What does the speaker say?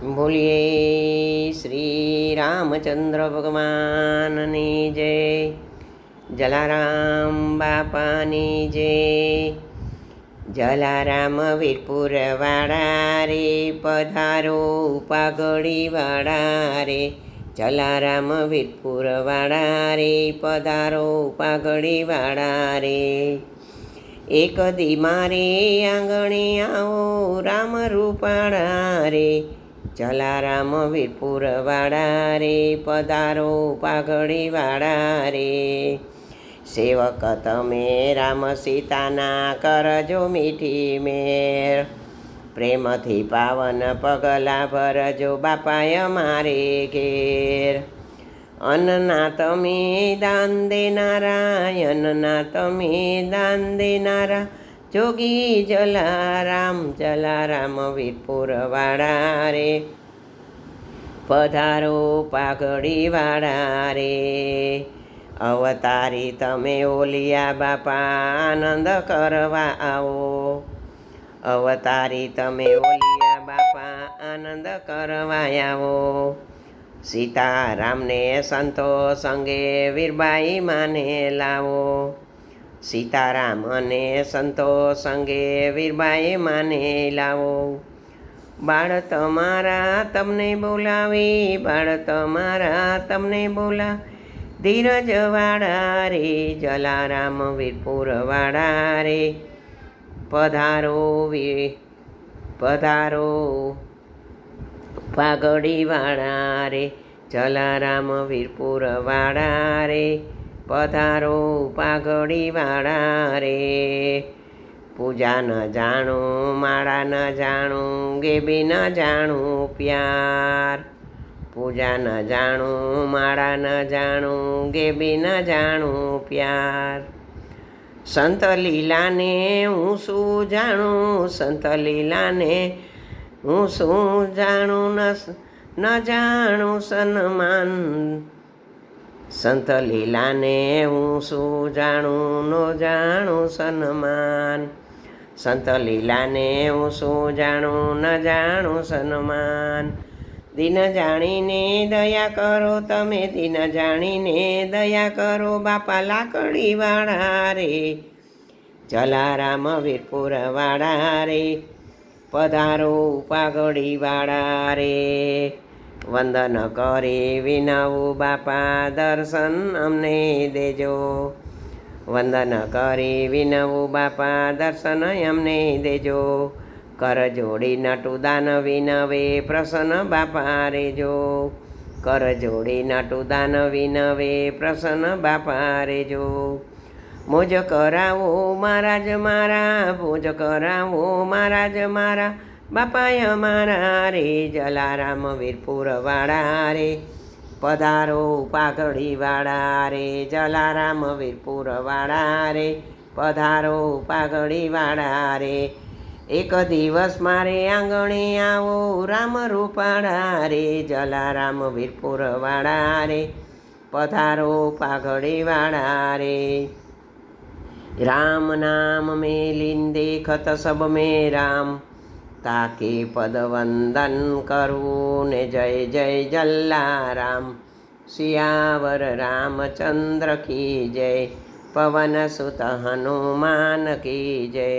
બોલીએ શ્રી રામચંદ્ર ભગવાનની જય, જલારામ બાપાની જય, જલારામ વીરપુરવાળા રે, પધારો પાઘડી વાળા રે, જલારામ વીરપુરવાળા રે, પધારો પાઘડી વાળા રે. એક દી મારે આંગણે આવો, રામ રૂપાળા રે જલારામ વીરપુર વાળા રે પધારો પાઘડી વાળા રે સેવક તમે રામ સીતાના કરજો મીઠી મેર. પ્રેમથી પાવન પગલા ભરજો બાપાય મારે ઘેર. અન્નના તમે દાન દેનારા, અન્નના તમે દાન દેનારા જોગી જલારામ જલારામ વીરપુરવાળા રે પધારો પાઘડીવાળા રે અવતારી તમે ઓલિયા બાપા આનંદ કરવા આવો. અવતારી તમે ઓલિયા બાપા આનંદ કરવા આવો. સીતારામને સંતો સંગે વીરબાઈ માને લાવો. સીતારામ અને સંતો સંગે વીરબાઈ માને લાવો. બાળ તમારા તમને બોલાવી બાળ તમારા તમને બોલા. ધીરજ વાળા રે, જલારામ વીરપુર વાળા રે. પધારો વી, પધારો. પાઘડી વાળા રે, જલારામ વીરપુર વાળા રે. પધારો પાઘડી વાળા રે પૂજા ન જાણું, માળા ન જાણું, ગેબી ન જાણું પ્યાર. પૂજા ન જાણું, માળા ન જાણું, ગેબી ન જાણું પ્યાર. સંત લીલાને હું શું જાણું? સંત લીલાને હું શું જાણું? ન જાણું સન્માન. સંત લીલાને હું શું જાણું? ન જાણું સન્માન. સંત લીલાને હું શું જાણું? ન જાણું સન્માન. દિન જાણીને દયા કરો તમે, દિન જાણીને દયા કરો બાપા લાકડી વાળા રે. જલારામ વીરપુર વાળા રે, પધારો પાઘડી વાળા રે. વંદન કરી વિનવું બાપા દર્શન અમને દેજો. વંદન કરી વિનવું બાપા દર્શન અમને દેજો. કર જોડી નટુ દાન વિનવે પ્રસન્ન બાપા રેજો. કર જોડી નટુ દાન વિનવે પ્રસન્ન બાપા રેજો. મોજ કરાવો મહારાજ મારા, મોજ કરાવો મહારાજ મારા. બાપાય અમારા રે જલારામ વીરપુરવાળા રે પધારો પાઘડીવાળા રે જલારામ વીરપુરવાળા રે પધારો પાઘડીવાળા રે એક દિવસ મારે આંગણે આવો રામ રૂપાળા રે જલારામ વીરપુરવાળા રે પધારો પાઘડીવાળા રે રામ નામ મેલિન દેખત સબ મે રામ તાકે પદવંદન કરું ને જય જય જલ્લારામ શિયાવર રામચંદ્ર કી જય પવન સુત હનુમાન કી જય